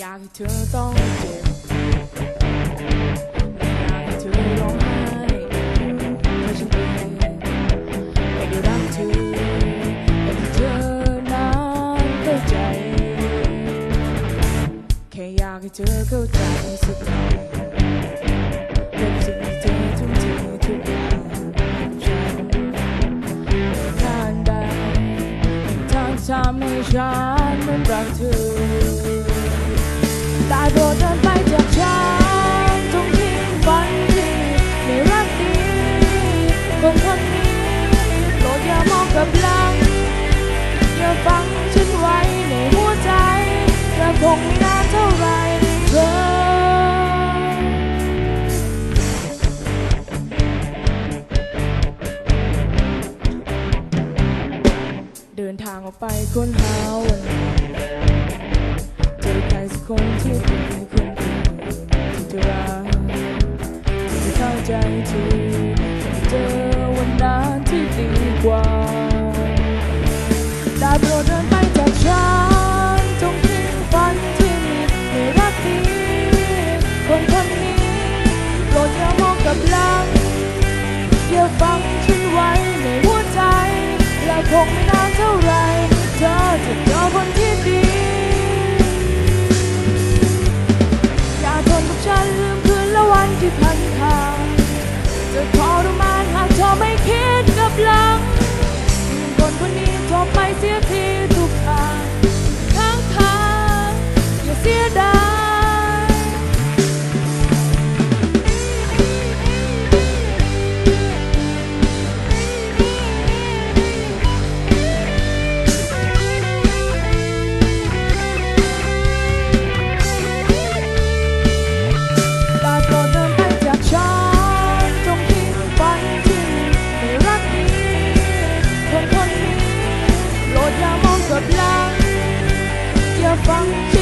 อยากให้เธอต้องเจ็บไม่อยากให้เธอร้องไห้เพราะฉันเองไม่ได้รักเธอแต่ที่เธอนั้นเข้าใจ แค่อยากให้เธอเข้าใจสักหน่อยเป็นสิ่งที่เธอทุ่มเททุกอย่างฉันทานได้ทางทำให้ฉันเหมือนรักเธอ งไม่นานเท่าไรเธอเดินทางออกไปค้นหาวันเจอใครสักคนที่เป็นคนเดียวที่จะรักที่จะเข้าใจที่จะเจอ งไม่นานเท่าไรเธอจะเจอคนที่ดี อย่าทนกับฉันลืมคืนและวันที่ผ่านผ่านจะทรมานหากเธอไม่คิด ค